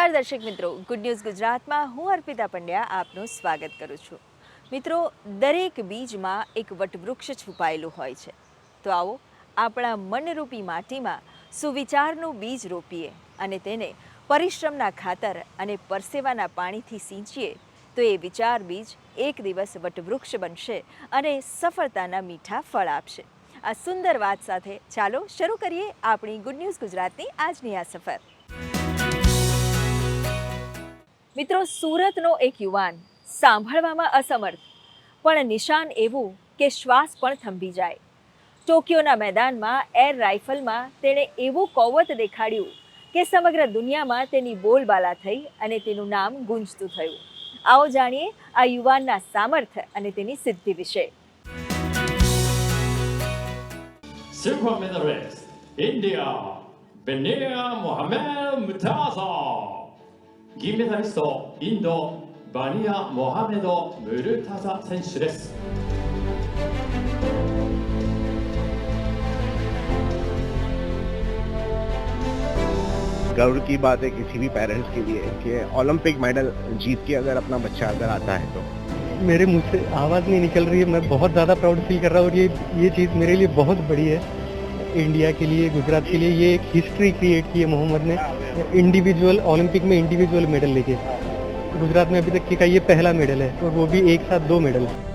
નમસ્કાર દર્શક મિત્રો. ગુડ ન્યૂઝ ગુજરાતમાં હું અર્પિતા પંડ્યા આપનું સ્વાગત કરું છું. મિત્રો, દરેક બીજમાં એક વટવૃક્ષ છુપાયેલું હોય છે. તો આવો આપણા મનરૂપી માટીમાં સુવિચારનું બીજ રોપીએ અને તેને પરિશ્રમના ખાતર અને પરસેવાના પાણીથી સિંચીએ તો એ વિચાર બીજ એક દિવસ વટવૃક્ષ બનશે અને સફળતાના મીઠા ફળ આપશે. આ સુંદર વાત સાથે ચાલો શરૂ કરીએ આપણી ગુડ ન્યૂઝ ગુજરાતની આજની આ સફર. મિત્રો, સુરતનો એક યુવાન સાંભળવામાં અસમર્થ, પણ નિશાન એવું કે શ્વાસ પણ થંભી જાય. ટોક્યોના મેદાનમાં એર રાઇફલમાં તેણે એવું કૌવત દેખાડ્યું કે સમગ્ર દુનિયામાં તેની બોલબાલા થઈ અને તેનું નામ ગુંજતું થયું. આવો જાણીએ આ યુવાનના સામર્થ્ય અને તેની સિદ્ધિ વિશે. Benia Mohamed Murtaza. 銀メダリスト、インド、バニア・モハメド・ムルタザ選手です。 गर्व की बात है किसी भी पेरेंट्स के लिए कि ओलंपिक मेडल जीत के अगर अपना बच्चा अगर आता है तो मेरे मुंह से आवाज़ नहीं निकल रही है मैं बहुत ज़्यादा प्राउड फील कर रहा हूँ और ये ये चीज़ मेरे लिए बहुत बड़ी है इंडिया के लिए गुजरात के लिए ये एक हिस्ट्री क्रिएट की है मोहम्मद ने। इंडिविजुअल ओलंपिक में इंडिविजुअल मेडल लेके। गुजरात में अभी तक का ये पहला मेडल है और वो भी एक साथ दो मेडल मेरा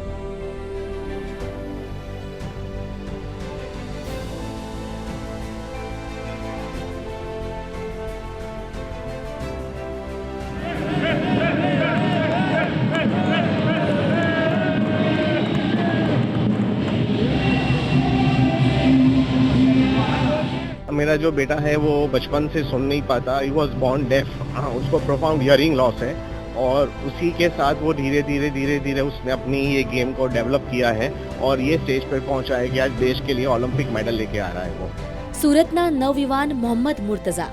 बेटा है वो बचपन से सुन नहीं पाता ही वॉज बॉर्न डेफ उसको प्रोफाउंड हियरिंग लॉस है और उसी के साथ वो धीरे धीरे धीरे धीरे उसने अपनी ये गेम को डेवलप किया है और ये स्टेज पर पहुंचा है कि आज देश के लिए ओलंपिक मेडल लेके आ रहा है वो સુરતના નવયુવાન મોહમ્મદ મુર્તઝા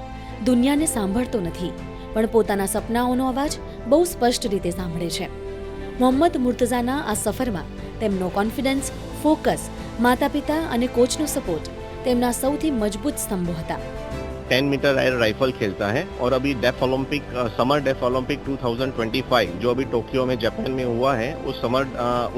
દુનિયાને સાંભળતો નથી પણ પોતાના સપનાઓનો અવાજ બહુ સ્પષ્ટ રીતે સાંભળે છે મોહમ્મદ મુર્તઝાના આ સફરમાં તેમનો કોન્ફિડન્સ ફોકસ માતા પિતા અને કોચનો સપોર્ટ તેમના સૌથી મજબૂત સ્તંભો હતા टेन मीटर एयर राइफल खेलता है और अभी deaf olympic summer deaf olympic 2025 जो अभी टोक्यो में जापान में हुआ है उस समर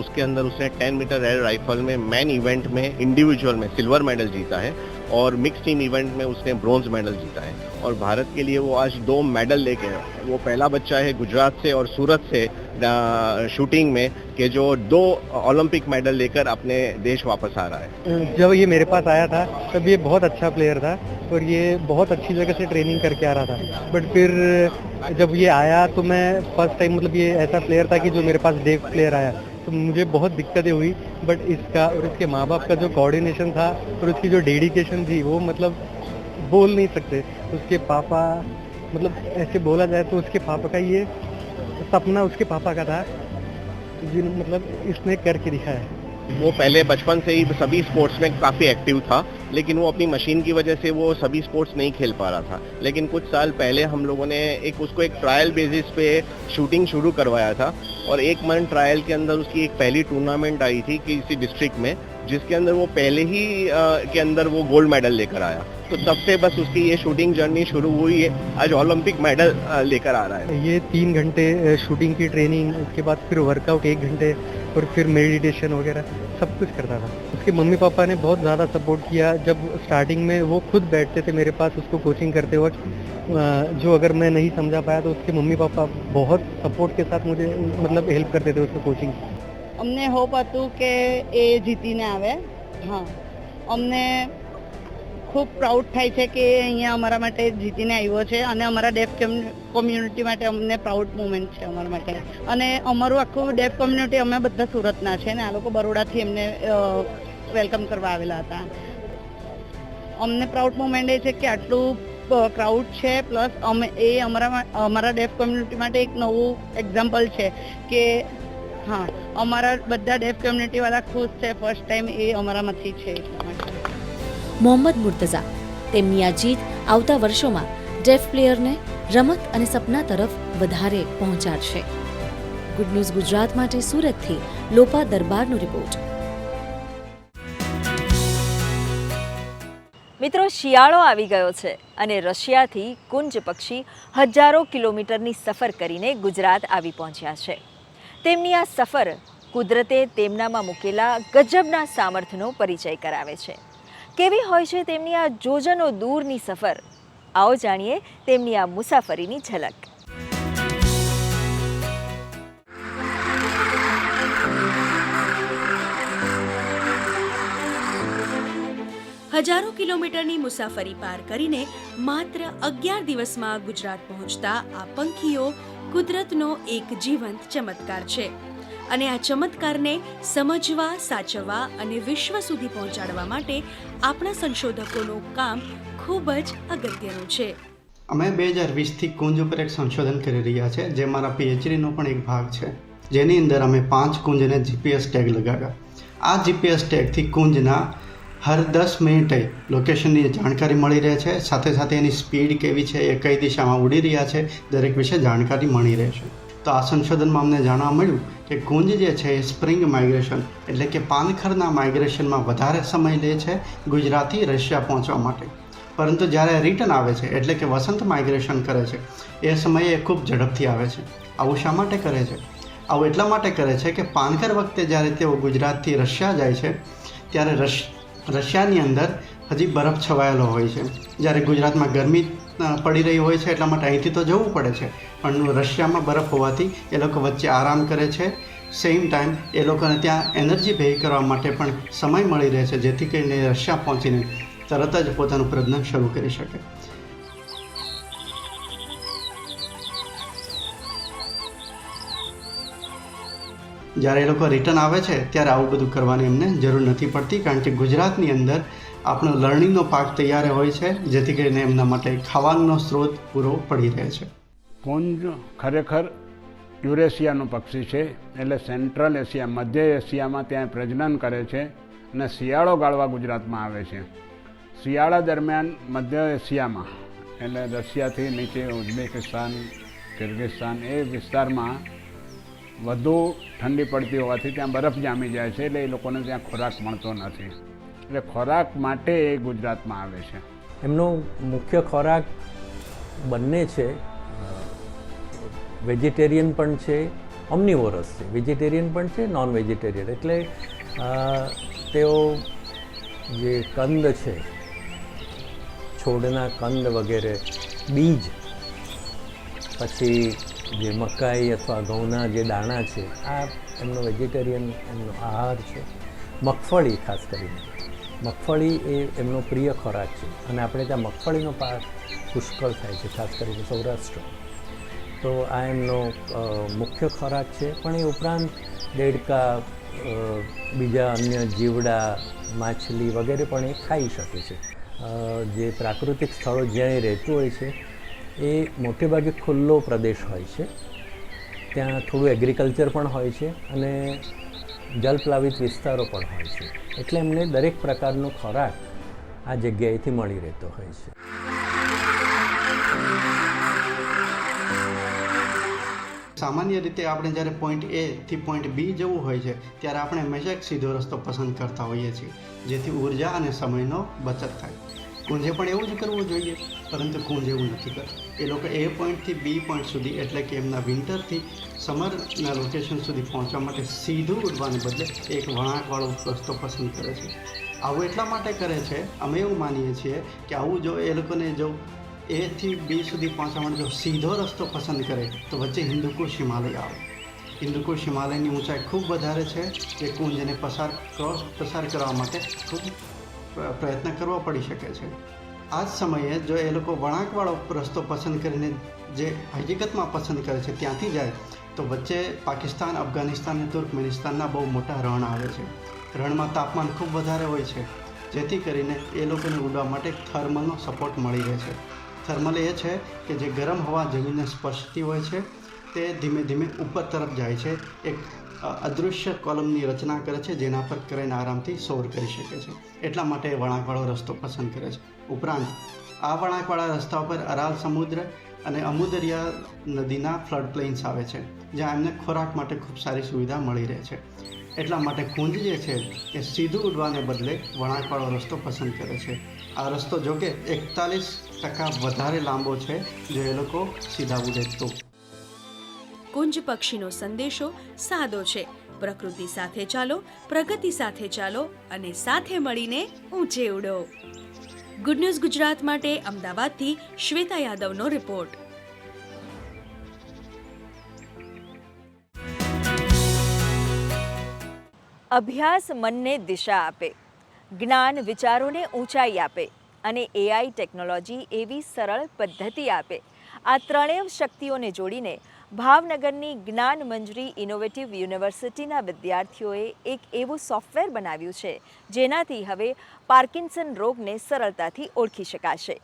उसके अंदर उसने 10 मीटर एयर राइफल में मैन इवेंट में इंडिविजुअल में सिल्वर मेडल जीता है और मिक्स टीम इवेंट में उसने ब्रॉन्ज मेडल जीता है और भारत के लिए वो आज दो मेडल लेके आया। वो पहला बच्चा है गुजरात से और सूरत से अ, शूटिंग में कि जो दो ओलंपिक मेडल लेकर अपने देश वापस आ रहा है। जब ये मेरे पास आया था, तब ये बहुत अच्छा प्लेयर था और ये बहुत अच्छी जगह से ट्रेनिंग करके आ रहा था। बट फिर जब ये आया तो मैं फ़र्स्ट टाइम मतलब ये ऐसा प्लेयर था कि जो मेरे पास डेफ प्लेयर आया। तो मुझे बहुत दिक्कतें हुई बट इसका और इसके माँ बाप का जो कोऑर्डिनेशन था और उसकी जो डेडिकेशन थी, वो मतलब बोल नहीं सकते। उसके पापा मतलब ऐसे बोला जाए तो उसके पापा का ये सपना उसके पापा का था, जिन मतलब इसने करके दिखाया। है वो पहले बचपन से ही सभी स्पोर्ट्स में काफ़ी एक्टिव था, लेकिन वो अपनी मशीन की वजह से वो सभी स्पोर्ट्स नहीं खेल पा रहा था। लेकिन कुछ साल पहले हम लोगों ने एक उसको एक ट्रायल बेसिस पे शूटिंग शुरू करवाया था, और एक मंथ ट्रायल के अंदर उसकी एक पहली टूर्नामेंट आई थी किसी डिस्ट्रिक्ट में। जिसके अंदर वो पहले ही के अंदर वो गोल्ड मेडल लेकर आया। तो तब से बस उसकी ये शूटिंग जर्नी शुरू हुई है। आज ओलंपिक मेडल लेकर आ रहा है। ये तीन घंटे शूटिंग की ट्रेनिंग उसके बाद फिर वर्कआउट एक घंटे और फिर मेडिटेशन वगैरह, सब कुछ करता था। उसके मम्मी पापा ने बहुत ज़्यादा सपोर्ट किया। जब स्टार्टिंग में वो खुद बैठते थे मेरे पास, उसको कोचिंग करते वक्त जो अगर मैं नहीं समझा पाया तो उसके मम्मी पापा बहुत सपोर्ट के साथ मुझे मतलब हेल्प करते थे उसको कोचिंग અમને હોપ હતું કે એ જીતીને આવે. હા. અમને ખૂબ પ્રાઉડ થાય છે કે અહીંયા અમારા માટે જીતીને આવ્યો છે અને અમારા ડેફ કોમ્યુનિટી માટે અમને પ્રાઉડ મુમેન્ટ છે અમારા માટે. અને અમારું આખું ડેફ કોમ્યુનિટી અમે બધા સુરતના છે ને, આ લોકો બરોડાથી એમને વેલકમ કરવા આવેલા હતા. અમને પ્રાઉડ મુમેન્ટ એ છે કે આટલું ક્રાઉડ છે પ્લસ અમે, એ અમારા અમારા ડેફ કોમ્યુનિટી માટે એક નવું એક્ઝામ્પલ છે કે હા અમારા બધા ડેફ કમ્યુનિટી વાળા ખુશ છે ફર્સ્ટ ટાઈમ એ અમારામાંથી છે. મોહમ્મદ મુર્તઝા તેમની આ જીત આવતા વર્ષોમાં ડેફ પ્લેયરને રમત અને સપના તરફ વધારે પહોંચાડશે. ગુડ ન્યૂઝ ગુજરાત માટે સુરતથી લોપા દરબારનો રિપોર્ટ મિત્રો શિયાળો આવી ગયો છે અને રશિયાથી કુંજ પક્ષી હજારો કિલોમીટરની સફર કરીને ગુજરાત આવી પહોંચ્યા છે. તેમની આ સફર કુદરતે તેમનામાં મૂકેલા ગજબના સામર્થ્યનો પરિચય કરાવે છે. કેવી હોય છે તેમની આ જોજનો દૂરની સફર? આવો જાણીએ તેમની આ મુસાફરીની ઝલક. હજારો કિલોમીટરની મુસાફરી પાર કરીને માત્ર અગિયાર દિવસમાં ગુજરાત પહોંચતા આ પંખીઓ કુદરતનો એક જીવંત ચમત્કાર છે. અને આ ચમત્કારને સમજવા, સાચવવા અને વિશ્વ સુધી પહોંચાડવા માટે આપણા સંશોધકોનું કામ ખૂબ જ અગત્યનું છે. અમે બે હજાર વીસથી કુંજ ઉપર એક સંશોધન કરી રહ્યા છે, જે મારા પીએચડીનો પણ એક ભાગ છે. જેની અંદર અમે પાંચ કુંજને જીપીએસ ટેગ લગાવ્યા. આ જીપીએસ ટેગથી કુંજના હર દસ મિનિટે લોકેશનની જાણકારી મળી રહે છે. સાથે સાથે એની સ્પીડ કેવી છે, એ કઈ દિશામાં ઉડી રહ્યા છે, દરેક વિશે જાણકારી મળી રહે છે. તો આ સંશોધનમાં અમને જાણવા મળ્યું કે કુંજ જે છે, એ સ્પ્રિંગ માઇગ્રેશન એટલે કે પાનખરના માઇગ્રેશનમાં વધારે સમય લે છે ગુજરાતથી રશિયા પહોંચવા માટે. પરંતુ જ્યારે રિટર્ન આવે છે, એટલે કે વસંત માઇગ્રેશન કરે છે, એ સમયે એ ખૂબ ઝડપથી આવે છે. આવું શા માટે કરે છે? આવું એટલા માટે કરે છે કે પાનખર વખતે જ્યારે તેઓ ગુજરાતથી રશિયા જાય છે, ત્યારે રશ રશિયાની અંદર હજી બરફ છવાયેલો હોય છે. જ્યારે ગુજરાતમાં ગરમી પડી રહી હોય છે એટલા માટે અહીંથી તો જવું પડે છે. પણ રશિયામાં બરફ હોવાથી એ લોકો વચ્ચે આરામ કરે છે. સેમ ટાઈમ એ લોકોને ત્યાં એનર્જી ભેગી કરવા માટે પણ સમય મળી રહે છે, જેથી કરીને રશિયા પહોંચીને તરત જ પોતાનું પ્રજનન શરૂ કરી શકે. જ્યારે એ લોકો રિટર્ન આવે છે, ત્યારે આવું બધું કરવાની એમને જરૂર નથી પડતી, કારણ કે ગુજરાતની અંદર આપણો લર્નિંગનો પાક તૈયાર હોય છે, જેથી કરીને એમના માટે ખાવાનો સ્ત્રોત પૂરો પડી રહે છે. કુંજ ખરેખર યુરેશિયાનું પક્ષી છે, એટલે સેન્ટ્રલ એશિયા મધ્ય એશિયામાં ત્યાં પ્રજનન કરે છે અને શિયાળો ગાળવા ગુજરાતમાં આવે છે. શિયાળા દરમિયાન મધ્ય એશિયામાં એટલે રશિયાથી નીચે ઉઝબેકિસ્તાન, કિર્ગિસ્તાન, એ વિસ્તારમાં વધુ ઠંડી પડતી હોવાથી ત્યાં બરફ જામી જાય છે, એટલે એ લોકોને ત્યાં ખોરાક મળતો નથી. એટલે ખોરાક માટે એ ગુજરાતમાં આવે છે. એમનો મુખ્ય ખોરાક બંને છે. વેજીટેરિયન પણ છે, ઓમ્નિવોરસ છે. વેજીટેરિયન પણ છે નોન વેજીટેરિયન એટલે તેઓ જે કંદ છે, છોડના કંદ વગેરે, બીજ, પછી જે મકાઈ અથવા ઘઉંના જે દાણા છે, આ એમનો વેજીટેરિયન એમનો આહાર છે. મગફળી ખાસ કરીને. મગફળી એ એમનો પ્રિય ખોરાક છે અને આપણે ત્યાં મગફળીનો પાક પુષ્કળ થાય છે, ખાસ કરીને સૌરાષ્ટ્ર. તો આ એમનો મુખ્ય ખોરાક છે. પણ એ ઉપરાંત દેડકા બીજા અન્ય જીવડા, માછલી વગેરે પણ એ ખાઈ શકે છે. જે પ્રાકૃતિક સ્થળો જ્યાં એ રહેતું હોય છે એ મોટેભાગે ખુલ્લો પ્રદેશ હોય છે. ત્યાં થોડું એગ્રીકલ્ચર પણ હોય છે અને જલપ્લાવિત વિસ્તારો પણ હોય છે. એટલે એમને દરેક પ્રકારનો ખોરાક આ જગ્યાએથી મળી રહેતો હોય છે. સામાન્ય રીતે આપણે જ્યારે પોઈન્ટ એ થી પોઈન્ટ બી જવું હોય છે, ત્યારે આપણે હંમેશા એક સીધો રસ્તો પસંદ કરતા હોઈએ છીએ, જેથી ઊર્જા અને સમયનો બચત થાય. કુંજે પણ એવું જ કરવું જોઈએ, પરંતુ કુંજ એવું નથી કરતું. એ લોકો એ પોઈન્ટથી બી પોઈન્ટ સુધી, એટલે કે એમના વિન્ટરથી સમરના લોકેશન સુધી પહોંચવા માટે સીધું ઉડવાને બદલે એક વળાંકવાળો રસ્તો પસંદ કરે છે. આવું એટલા માટે કરે છે, અમે એવું માનીએ છીએ કે આવું જો એ લોકોને જો એથી બી સુધી પહોંચવા માટે જો સીધો રસ્તો પસંદ કરે, તો વચ્ચે હિન્દુકુશ હિમાલય આવે. હિન્દુકુશ હિમાલયની ઊંચાઈ ખૂબ વધારે છે, જે કુંજને પસાર ક્રોસ પસાર કરવા માટે ખૂબ પ્રયત્ન કરવો પડી શકે છે. આ જ સમયે જો એ લોકો વળાંકવાળો રસ્તો પસંદ કરીને જે હકીકતમાં પસંદ કરે છે ત્યાંથી જાય, તો વચ્ચે પાકિસ્તાન, અફઘાનિસ્તાન અને તુર્કમેનિસ્તાનના બહુ મોટા રણ આવે છે. રણમાં તાપમાન ખૂબ વધારે હોય છે, જેથી કરીને એ લોકોને ઉડવા માટે થર્મલનો સપોર્ટ મળી રહે છે. થર્મલ એ છે કે જે ગરમ હવા જમીનને સ્પર્શતી હોય છે, તે ધીમે ધીમે ઉપર તરફ જાય છે. એક અદૃશ્ય કોલમની રચના કરે છે, જેના પર કરીને આરામથી સોર કરી શકે છે. એટલા માટે વળાંકવાળો રસ્તો પસંદ કરે છે. ઉપરાંત, આ વળાંકવાળા રસ્તા ઉપર અરાલ સમુદ્ર અને અમુદરિયા નદીના ફ્લડ પ્લેન્સ આવે છે, જ્યાં એમને ખોરાક માટે ખૂબ સારી સુવિધા મળી રહે છે. એટલા માટે કુંજ જે છે, એ સીધું ઉડવાને બદલે વળાંકવાળો રસ્તો પસંદ કરે છે. આ રસ્તો જોકે એકતાલીસ ટકા વધારે લાંબો છે, જો એ લોકો સીધા ઉડે તો. કુંજ પક્ષીનો સંદેશો સાદો છે. પ્રકૃતિ સાથે ચાલો, પ્રગતિ સાથે ચાલો અને સાથે મળીને ઊંચે ઉડો. ગુડ ન્યૂઝ ગુજરાત માટે અમદાવાદથી શ્વેતા યાદવનો રિપોર્ટ અભ્યાસ મનને દિશા આપે, જ્ઞાન વિચારોને ઊંચાઈ આપે અને એઆઈ ટેકનોલોજી એવી સરળ પદ્ધતિ આપે. આ ત્રણેય શક્તિઓને જોડીને ભાવનગરની જ્ઞાન મંજરી ઇનોવેટિવ યુનિવર્સિટીના વિદ્યાર્થીઓએ એક એવું સોફ્ટવેર બનાવ્યું છે, જેનાથી હવે પાર્કિન્સન રોગને સરળતાથી ઓળખી શકાશે.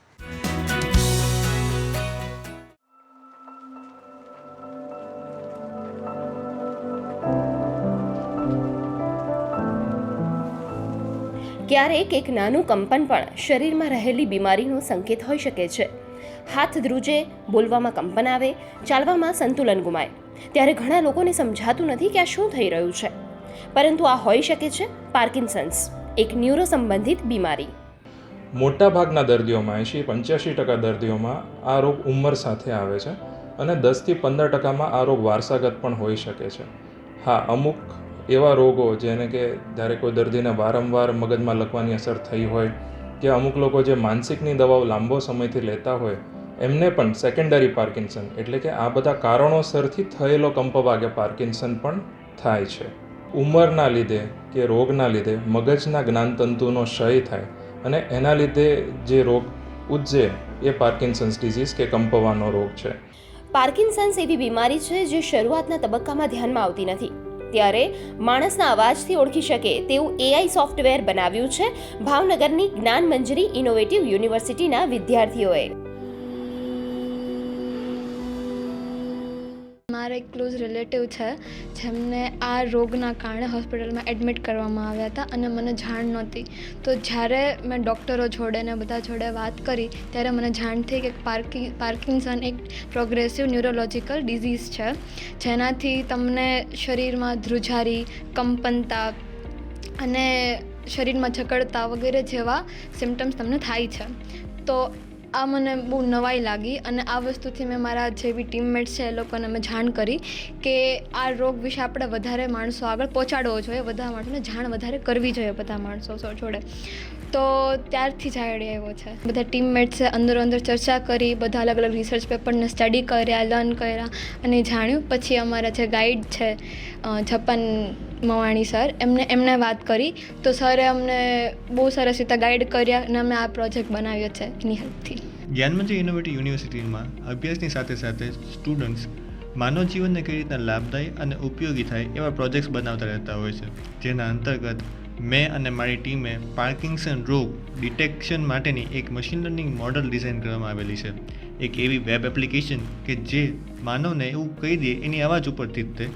ક્યારેક એક નાનું કંપન પણ શરીરમાં રહેલી બીમારીનો સંકેત હોઈ શકે છે. હાથ ધ્રુજે, બોલવામાં કંપન આવે, ચાલવામાં સંતુલન ગુમાય. ત્યારે ઘણા લોકોને સમજાતું નથી કે આ શું થઈ રહ્યું છે. પરંતુ આ હોઈ શકે છે પાર્કિન્સન્સ, એક ન્યુરો સંબંધિત બીમારી. મોટાભાગના દર્દીઓમાં એંશી પંચ્યાસી ટકા દર્દીઓમાં આ રોગ ઉંમર સાથે આવે છે અને દસથી પંદર ટકામાં આ રોગ વારસાગત પણ હોઈ શકે છે. હા, અમુક એવા રોગો જેને કે જ્યારે કોઈ દર્દીને વારંવાર મગજમાં લખવાની અસર થઈ હોય કે અમુક લોકો જે માનસિકની દવાઓ લાંબો સમયથી લેતા હોય, એમને પણ સેકન્ડરી પાર્કિન્સન એટલે કે આ બધા કારણોસરથી થયેલો કંપવાગે પાર્કિન્સન પણ થાય છે. ઉંમરના લીધે કે રોગના લીધે મગજના જ્ઞાનતંતુનો ક્ષય થાય અને એના લીધે જે રોગ ઉપજે એ પાર્કિન્સન્સ ડિઝીઝ કે કંપવાનો રોગ છે. પાર્કિન્સન્સ એવી બીમારી છે જે શરૂઆતના તબક્કામાં ધ્યાનમાં આવતી નથી. ત્યારે માણસના અવાજથી ઓળખી શકે તેવું એઆઈ સોફ્ટવેર બનાવ્યું છે. ભાવનગરની જ્ઞાન મંજરી ઇનોવેટિવ યુનિવર્સિટીના વિદ્યાર્થીઓએ. મારા એક ક્લોઝ રિલેટિવ છે, જેમને આ રોગના કારણે હોસ્પિટલમાં એડમિટ કરવામાં આવ્યા હતા અને મને જાણ નહોતી. તો જ્યારે મેં ડૉક્ટરો જોડે ને બધા જોડે વાત કરી, ત્યારે મને જાણ થઈ કે પાર્કિંગ પાર્કિન્સન એક પ્રોગ્રેસિવ ન્યુરોલોજિકલ ડિઝીઝ છે, જેનાથી તમને શરીરમાં ધ્રુજારી, કંપનતા અને શરીરમાં જકડતા વગેરે જેવા સિમ્ટમ્સ તમને થાય છે. તો આ મને બહુ નવાઈ લાગી અને આ વસ્તુથી મેં મારા જે બી ટીમમેટ્સ છે એ લોકોને મેં જાણ કરી કે આ રોગ વિશે આપણે વધારે માણસો આગળ પહોંચાડવો જોઈએ, બધા માણસોને જાણ વધારે કરવી જોઈએ બધા માણસો જોડે. તો ત્યારથી જ આઈડિયા આવ્યો છે. બધા ટીમમેટ્સે અંદર અંદર ચર્ચા કરી, બધા અલગ અલગ રિસર્ચ પેપરને સ્ટડી કર્યા લર્ન કર્યા અને જાણ્યું, પછી અમારા જે ગાઈડ છે જપાન મવાણી સર એમને એમને વાત કરી. તો સરે અમને બહુ સરસ રીતે ગાઈડ કર્યા અને અમે આ પ્રોજેક્ટ બનાવ્યો છે એની હેલ્પથી જ્ઞાનમંત્રી યુનિવર્સિટી યુનિવર્સિટીમાં અભ્યાસની સાથે સાથે સ્ટુડન્ટ્સ માનવ જીવનને કઈ રીતના લાભદાયી અને ઉપયોગી થાય એવા પ્રોજેક્ટ્સ બનાવતા રહેતા હોય છે. જેના અંતર્ગત મેં અને મારી ટીમે પાર્કિન્સન રોગ ડિટેક્શન માટેની એક મશીન લર્નિંગ મોડલ ડિઝાઇન કરવામાં આવેલી છે. એક એવી વેબ એપ્લિકેશન કે જે માનવને એવું કહી દે એની અવાજ ઉપરથી જ તે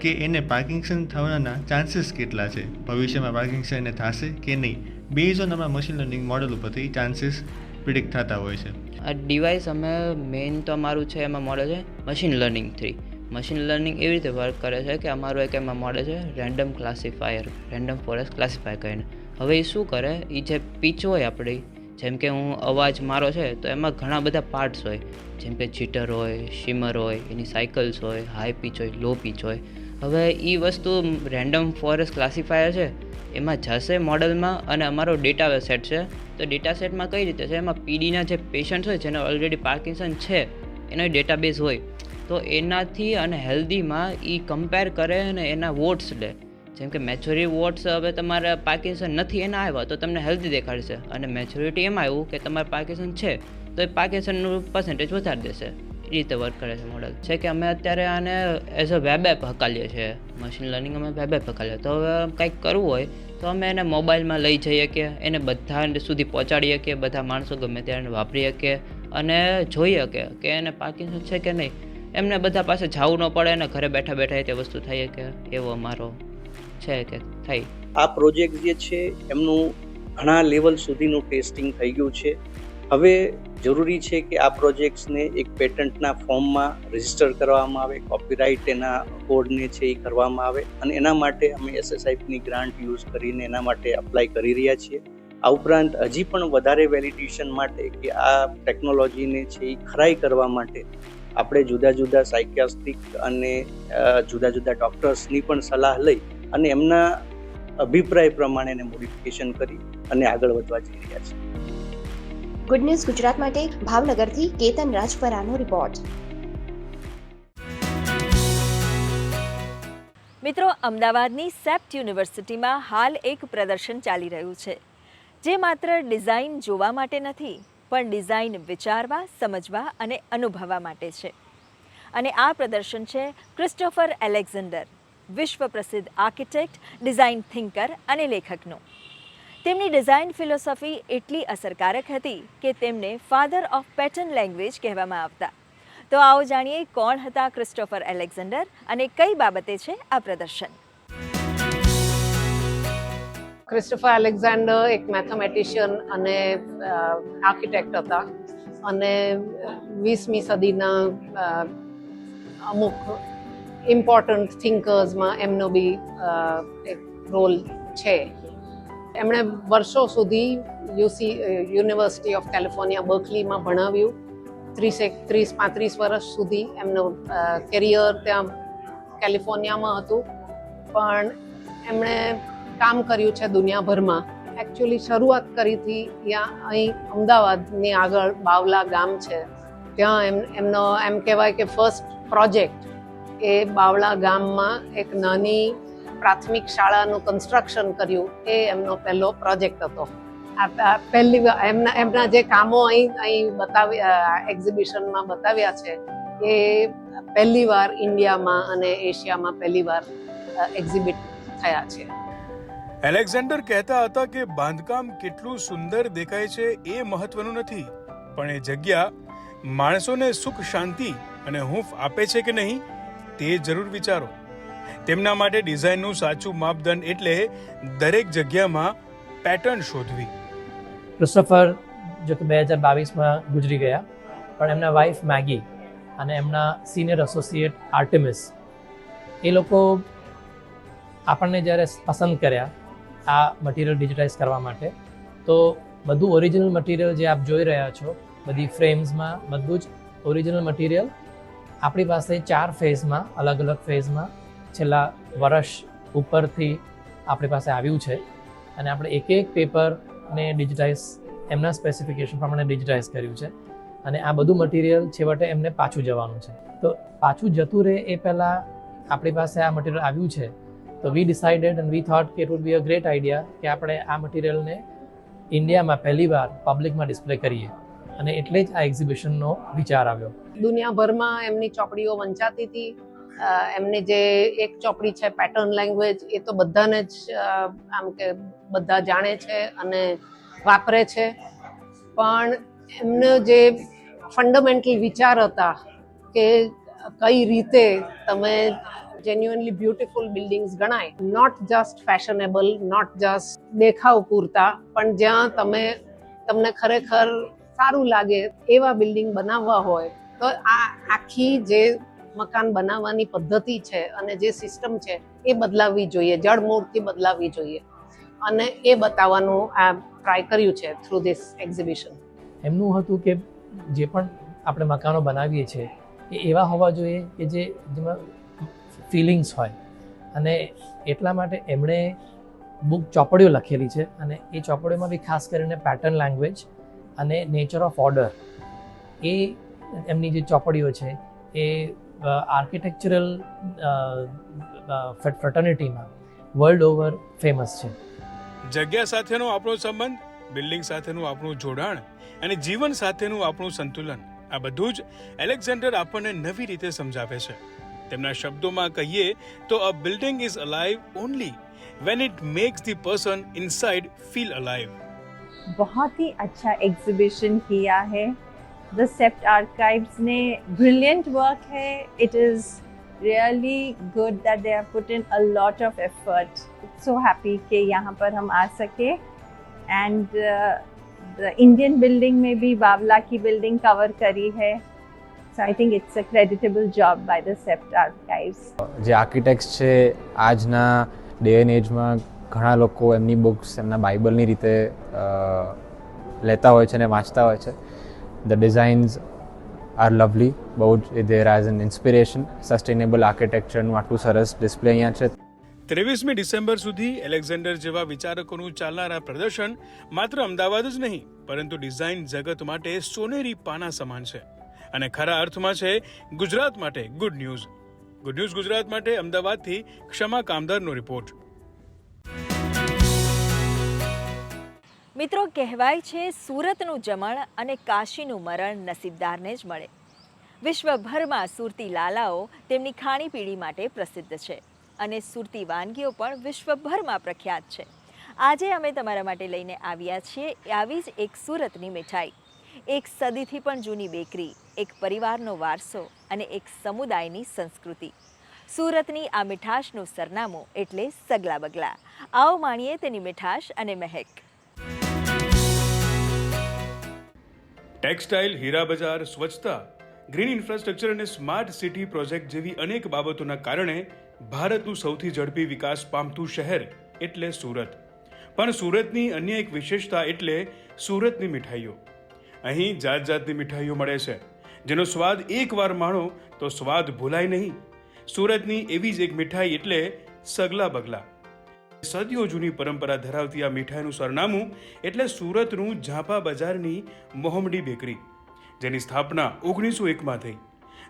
કે એને પાર્કિન્સન થવાના ચાન્સીસ કેટલા છે. ભવિષ્યમાં પાર્કિન્સન એને થશે કે નહીં બેઝ ઓન અમારા મશીન લર્નિંગ મોડલ ઉપરથી ચાન્સીસ પ્રિડિક્ટ થતા હોય છે. આ ડિવાઇસ અમે મેઇન તો અમારું છે, એમાં મોડલ છે, machine learning three. Machine learning એવી રીતે વર્ક કરે છે કે અમારું એક એમાં મોડે છે random classifier random forest classify કરીને. હવે એ શું કરે? એ જે પીચ હોય આપણી, જેમ કે હું અવાજ મારો છે, તો એમાં ઘણા બધા પાર્ટ્સ હોય. જેમ કે જીટર હોય શિમર હોય, એની સાયકલ્સ હોય હાઈ પીચ હોય લો પીચ હોય. હવે એ વસ્તુ રેન્ડમ ફોરેસ્ટ ક્લાસિફાયર છે, એમાં જશે મોડલમાં અને અમારો ડેટા સેટ છે, તો ડેટા સેટમાં કઈ રીતે છે? એમાં પીડીના જે પેશન્ટ હોય, જેને ઓલરેડી પાર્કિન્સન છે, એનો ડેટાબેઝ હોય. તો એનાથી અને હેલ્ધીમાં એ કમ્પેર કરે અને એના વોટ્સ લે. જેમ કે મેચ્યોરી વોટ્સ હવે તમારે પાર્કિન્સન નથી, એના આવ્યા તો તમને હેલ્ધી દેખાડશે. અને મેચ્યોરિટી એમાં આવ્યું કે તમારે પાર્કિન્સન છે, તો એ પાર્કિન્સનનું પર્સન્ટેજ વધારી દેશે. એ રીતે વર્ક કરે છે મોડલ છે કે અમે અત્યારે આને એઝ અ વેબ એપ હકાલીએ છીએ. મશીન લર્નિંગ અમે વેબ એપ હકાલીએ. તો હવે કંઈક કરવું હોય, તો અમે એને મોબાઈલમાં લઈ જઈએ કે એને બધા સુધી પહોંચાડીએ કે બધા માણસો ગમે ત્યારે વાપરી શકીએ અને જોઈએ કે એને પાર્કિન્સન છે કે નહીં. એમને બધા પાસે જવું ન પડે અને ઘરે બેઠા બેઠા તે વસ્તુ થાય કે એવો અમારો છે કે થઈ. આ પ્રોજેક્ટ જે છે, એમનું ઘણા લેવલ સુધીનું ટેસ્ટિંગ થઈ ગયું છે. હવે જરૂરી છે કે આ પ્રોજેક્ટ્સને એક પેટન્ટના ફોર્મમાં રજિસ્ટર કરવામાં આવે કોપીરાઇટ એના કોડને છે એ કરવામાં આવે અને એના માટે અમે એસએસઆઈપીની ગ્રાન્ટ યુઝ કરીને એના માટે અપ્લાય કરી રહ્યા છીએ. આ ઉપરાંત હજી પણ વધારે વેલિડેશન માટે કે આ ટેકનોલોજીને છે એ ખરાઈ કરવા માટે આપણે જુદા જુદા સાયકિયાસ્ટિક અને જુદા જુદા ડૉક્ટર્સની પણ સલાહ લઈ અને એમના અભિપ્રાય પ્રમાણે એને મોડિફિકેશન કરી અને આગળ વધવા જઈ રહ્યા છે ગુડ ન્યૂઝ ગુજરાત માટે ભાવનગરથી કેતન રાજપરાનો રિપોર્ટ મિત્રો અમદાવાદની સેપ્ટ યુનિવર્સિટીમાં હાલ એક પ્રદર્શન ચાલી રહ્યું છે. જે માત્ર ડિઝાઇન જોવા માટે નથી પણ ડિઝાઇન વિચારવા, સમજવા અને અનુભવવા માટે છે. અને આ પ્રદર્શન છે ક્રિસ્ટોફર એલેક્ઝાન્ડર વિશ્વ પ્રસિદ્ધ આર્કિટેક્ટ, ડિઝાઇન થિંકર અને લેખકનું. તેમની ડિઝાઇન ફિલોસોફી એટલી અસરકારક હતી કે તેમને ફાધર ઓફ પેટર્ન લેંગ્વેજ કહેવામાં આવતા. તો આવો જાણીએ કોણ હતા ક્રિસ્ટોફર એલેક્ઝાન્ડર અને કઈ બાબતે છે આ પ્રદર્શન. ક્રિસ્ટોફર એલેક્ઝાન્ડર એક મેથેમેટિશિયન અને આર્કિટેક્ટ હતા. અને વીસમી સદીના અમુક ઇમ્પોર્ટન્ટ થિંકર્સમાં એમનો બી એક રોલ છે. એમણે વર્ષો સુધી યુસી યુનિવર્સિટી ઓફ કેલિફોર્નિયા બર્કલીમાં ભણાવ્યું. ત્રીસેક ત્રીસ, પાંત્રીસ વર્ષ સુધી એમનું કેરિયર ત્યાં કેલિફોર્નિયામાં હતું. પણ એમણે કામ કર્યું છે દુનિયાભરમાં. એકચ્યુઅલી શરૂઆત કરી હતી ત્યાં અહીં અમદાવાદની આગળ બાવલા ગામ છે. ત્યાં એમ, એમનો એમ કહેવાય કે ફર્સ્ટ પ્રોજેક્ટ એ બાવળા ગામમાં એક નાની પ્રાથમિક શાળાનું કન્સ્ટ્રક્શન કર્યું. એ એમનો પહેલો પ્રોજેક્ટ હતો. આ પહેલી એમના એમના જે કામો અહીં અહીં બતાવ્યા એક્ઝિબિશનમાં બતાવ્યા છે, એ પહેલી વાર ઇન્ડિયામાં અને એશિયામાં પહેલી વાર એક્ઝિબિટ થયા છે. એલેક્ઝાન્ડર કહેતા હતા કે બાંધકામ કેટલું સુંદર દેખાય છે એ મહત્વનું નથી, પણ એ જગ્યા માણસોને સુખ, શાંતિ અને હૂંફ આપે છે કે નહીં તે જરૂર વિચારો. તેમના માટે ડિઝાઇનનું સાચું માપદંડ એટલે દરેક જગ્યામાં પેટર્ન શોધવી. ક્રિસ્ટોફર, જો કે બે હજાર બાવીસમાં ગુજરી ગયા, પણ એમના વાઇફ મેગી અને એમના સિનિયર એસોસિએટ આર્ટિમિસ એ લોકો આપણને જ્યારે પસંદ કર્યા આ મટીરિયલ ડિજિટાઇઝ કરવા માટે. તો બધું ઓરિજિનલ મટીરિયલ જે આપ જોઈ રહ્યા છો, બધી ફ્રેમ્સમાં બધું જ ઓરિજિનલ મટીરિયલ આપણી પાસે ચાર ફેઝમાં અલગ અલગ ફેઝમાં છેલ્લા વર્ષ ઉપરથી આપણી પાસે આવ્યું છે. અને આપણે એક એક પેપરને ડિજિટાઇઝ એમના સ્પેસિફિકેશન પ્રમાણે ડિજિટાઇઝ કર્યું છે. અને આ બધું મટીરિયલ છેવટે એમને પાછું જવાનું છે. તો પાછું જતું રહે એ પહેલાં આપણી પાસે આ મટીરિયલ આવ્યું છે. તો we decided and we thought કે it would be a great idea કે આપણે આ મટીરિયલને ઇન્ડિયામાં પહેલીવાર પબ્લિકમાં ડિસ્પ્લે કરીએ. અને એટલે જ આ એક્ઝિબિશનનો વિચાર આવ્યો. દુનિયાભરમાં એમની ચોપડીઓ વંચાતી હતી. એમની જે એક ચોપડી છે પેટર્ન લેંગ્વેજ એ તો બધાને જ આમ કે બધા જાણે છે અને વાપરે છે. પણ એમનો જે ફંડામેન્ટલ વિચાર હતા કે કઈ રીતે તમે જેન્યુઅનલી બ્યુટિફુલ બિલ્ડિંગ્સ ગણાય. Not just fashionable not just દેખાવ પૂરતા, પણ જ્યાં તમે, તમને ખરેખર સારું લાગે એવા બિલ્ડિંગ બનાવવા હોય, તો આ આખી જે મકાન બનાવવાની પદ્ધતિ છે અને જે સિસ્ટમ છે, એ બદલાવવી જોઈએ, જળમૂળથી બદલાવવી જોઈએ. અને એ બતાવવાનું આ ટ્રાય કર્યું છે થ્રુ ધીસ એક્ઝિબિશન એમનું હતું કે જે પણ આપણે મકાનો બનાવીએ છીએ, એ એવા હોવા જોઈએ કે જે, જેમાં ફિલિંગ્સ હોય. અને એટલા માટે એમણે બુક ચોપડીઓ લખેલી છે અને એ ચોપડીઓમાં બી ખાસ કરીને પેટર્ન લેંગ્વેજ અને નેચર ઓફ ઓર્ડર એ એમની જે ચોપડીઓ છે, એ આર્કિટેક્ચરલ ફ્રેટર્નિટીમાં વર્લ્ડ ઓવર ફેમસ છે. જગ્યા સાથેનો આપણો સંબંધ બિલ્ડિંગ સાથેનું આપણું જોડાણ અને જીવન સાથેનું આપણું સંતુલન, આ બધું જ એલેક્ઝાન્ડર આપણને નવી રીતે સમજાવે છે. તેમના શબ્દોમાં કહીએ તો a building is alive only when it makes the person inside feel alive बहुत ही अच्छा एग्जीबिशन किया है द सेप्ट आर्काइव्स ने ब्रिलियंट वर्क है it is really good that they have put in a lot of effort so happy कि यहाँ पर हम आ सके एंड इंडियन बिल्डिंग में भी बावला की बिल्डिंग कवर करी है So I think it's a creditable job by the CEPT archives જે આર્કિટેક્ટ છે આજના ડે એન્ડ એજમાં ઘણા લોકો એમની બુક્સ એમના બાઇબલની રીતે લેતા હોય છે અને વાંચતા હોય છે. ધ ડિઝાઇન્સ આર લવલી બહુ જ there as an inspiration sustainable આર્કિટેક્ચરનું આટલું સરસ ડિસ્પ્લે અહીંયા છે. ત્રેવીસમી ડિસેમ્બર સુધી એલેક્ઝાન્ડર જેવા વિચારકોનું ચાલનારા પ્રદર્શન માત્ર અમદાવાદ જ નહીં પરંતુ ડિઝાઇન જગત માટે સોનેરી પાના સમાન છે. અને ખરા અર્થમાં છે, ગુજરાત માટે good news good news Gujarat માટે અમદાવાદથી ક્ષમા કામદારનો રિપોર્ટ મિત્રો, કહેવાય છે સુરતનું જમણ અને કાશીનું મરણ નસીબદારને જ મળે. વિશ્વભરમાં સુરતી લાલાઓ તેમની ખાણીપીણી માટે પ્રસિદ્ધ છે અને સુરતી વાનગીઓ પણ વિશ્વભરમાં પ્રખ્યાત છે. આજે અમે તમારા માટે લઈને આવ્યા છીએ આવી જ એક સુરતની મીઠાઈ. એક સદીથી પણ જૂની બેકરી એક પરિવારનો વારસો અને એક સમુદાયની સંસ્કૃતિ. સુરતની આ મીઠાશનું સરનામું એટલે સગલા બગલા. આવો માણીએ તેની મીઠાશ અને મહેક. ટેક્સટાઇલ, હીરા બજાર, સ્વચ્છતા, ગ્રીન ઇન્ફ્રાસ્ટ્રક્ચર અને સ્માર્ટ સિટી પ્રોજેક્ટ જેવી અનેક બાબતોના કારણે ભારતનું સૌથી ઝડપી વિકાસ પામતું શહેર એટલે સુરત. પણ સુરતની અન્ય એક વિશેષતા એટલે સુરતની મીઠાઈઓ. અહીં જાત જાતની મીઠાઈઓ મળે છે. જેનો સ્વાદ એકવાર માણો તો સ્વાદ ભૂલાય નહીં. સુરતની એવી જ એક મીઠાઈ એટલે સગલા બગલા સદીઓ જૂની પરંપરા ધરાવતી આ મીઠાઈનું સરનામું એટલે સુરતનું ઝાંપા બજારની મોહમડી બેકરી, જેની સ્થાપના ઓગણીસો એકમાં થઈ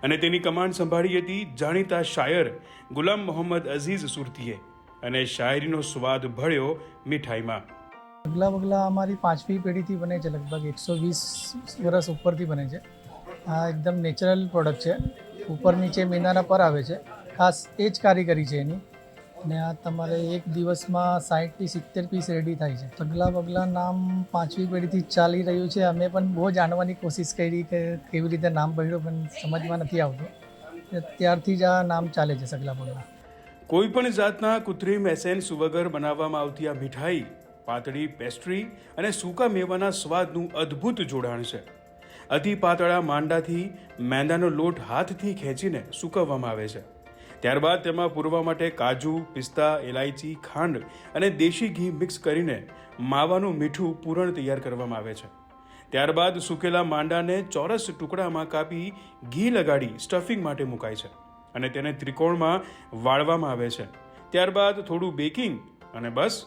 અને તેની કમાન્ડ સંભાળી હતી જાણીતા શાયર ગુલામ મોહમ્મદ અઝીઝ સુરતીએ અને શાયરીનો સ્વાદ ભળ્યો મીઠાઈમાં. બગલા બગલા અમારી પાંચમી પેઢીથી બને છે, લગભગ એકસો વીસ વર્ષ ઉપરથી બને છે. આ એકદમ નેચરલ પ્રોડક્ટ છે. ઉપર નીચે મેંદાના પર આવે છે. ખાસ એ જ કારીગરી છે એની. અને આ તમારે એક દિવસમાં સાઠથી સિત્તેર પીસ રેડી થાય છે. પગલા પગલા નામ પાંચમી પેઢીથી ચાલી રહ્યું છે. અમે પણ બહુ જાણવાની કોશિશ કરી કે કેવી રીતે નામ પડ્યું પણ સમજમાં નથી આવતું. ત્યારથી જ આ નામ ચાલે છે સગલા પગલા કોઈ પણ જાતના કૃત્રિમ એસેન્સ વગર બનાવવામાં આવતી આ મીઠાઈ, પાતળી પેસ્ટ્રી અને સૂકા મેવાના સ્વાદનું અદ્ભુત જોડાણ છે. અતિ પાતળા માંડાથી મેંદાનો લોટ હાથથી ખેંચીને સૂકવવામાં આવે છે. ત્યારબાદ તેમાં પૂરવા માટે કાજુ, પિસ્તા એલાયચી ખાંડ અને દેશી ઘી મિક્સ કરીને માવાનું મીઠું પૂરણ તૈયાર કરવામાં આવે છે. ત્યારબાદ સૂકેલા માંડાને ચોરસ ટુકડામાં કાપી ઘી લગાડી સ્ટફિંગ માટે મુકાય છે અને તેને ત્રિકોણમાં વાળવામાં આવે છે. ત્યારબાદ થોડું બેકિંગ અને બસ.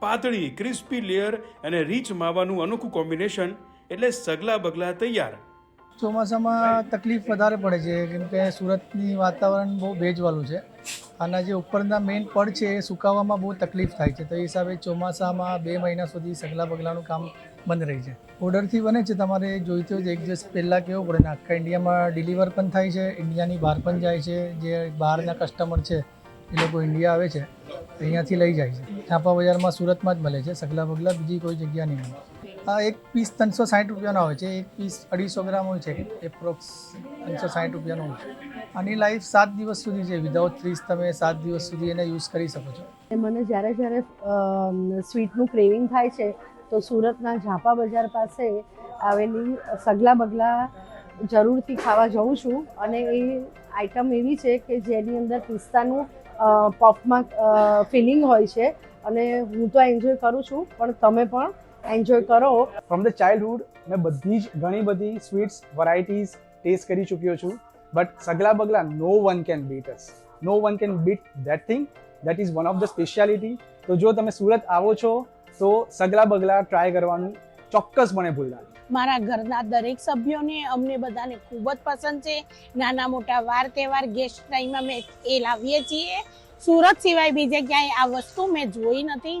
પાતળી, ક્રિસ્પી લેયર અને રીચ માવાનું અનોખું કોમ્બિનેશન એટલે સગલા બગલા તૈયાર. ચોમાસામાં તકલીફ વધારે પડે છે, કેમ કે સુરતની વાતાવરણ બહુ ભેજવાળું છે. આના જે ઉપરના મેઇન પડ છે એ સુકાવવામાં બહુ તકલીફ થાય છે. તો એ હિસાબે ચોમાસામાં બે મહિના સુધી સગલા બગલાનું કામ બંધ રહી છે. ઓર્ડરથી બને છે તમારે જોઈતું તો એક દિવસ પહેલાં કેવું પડે ને, આખા ઇન્ડિયામાં ડિલિવર પણ થાય છે, ઇન્ડિયાની બહાર પણ જાય છે, જે બહારના કસ્ટમર છે, એ લોકો ઇન્ડિયા આવે છે અહીંયાથી લઈ જાય છે. છાપા બજારમાં સુરતમાં જ મળે છે, સગલા બગલા બીજી કોઈ જગ્યા નહીં મળે. એક પીસ ત્રણસો સાઠ રૂપિયાનો આવે છે, એક પીસ અઢીસો ગ્રામ હોય છે એપ્રોક્સ ત્રણસો સાઠ રૂપિયાનો હોય છે. આની લાઈફ સાત દિવસ સુધી છે વિધાઉટ ત્રીસ તમે સાત દિવસ સુધી એને યુઝ કરી શકો છો. મને જ્યારે જ્યારે સ્વીટનું ક્રેવિંગ થાય છે, તો સુરતના ઝાપા બજાર પાસે આવેલી સગલા બગલા જરૂરથી ખાવા જાઉં છું. અને એ આઈટમ એવી છે કે જેની અંદર પિસ્તાનું પફમાં ફિલિંગ હોય છે. અને હું તો એન્જોય કરું છું, પણ તમે પણ એન્જોય કરો. ફ્રોમ ધ ચાઇલ્ડહુડ મેં બધી જ ઘણી બધી સ્વીટ્સ વેરાયટીઝ ટેસ્ટ કરી ચૂક્યો છું. બટ સગલા બગલા no one can beat us no one can beat that thing that is one of the speciality તો જો તમે સુરત આવો છો તો સગલા બગલા ટ્રાય કરવાનું ચોક્કસપણે ભૂલતા મારા ઘરના દરેક સભ્યોને અમને બધાને ખૂબ જ પસંદ છે. નાના મોટા વાર તહેવાર ગેસ્ટ ટાઈમ અમે એ લાવીએ છીએ. સુરત સિવાય બીજે ક્યાંય આ વસ્તુ મેં જોઈ નથી.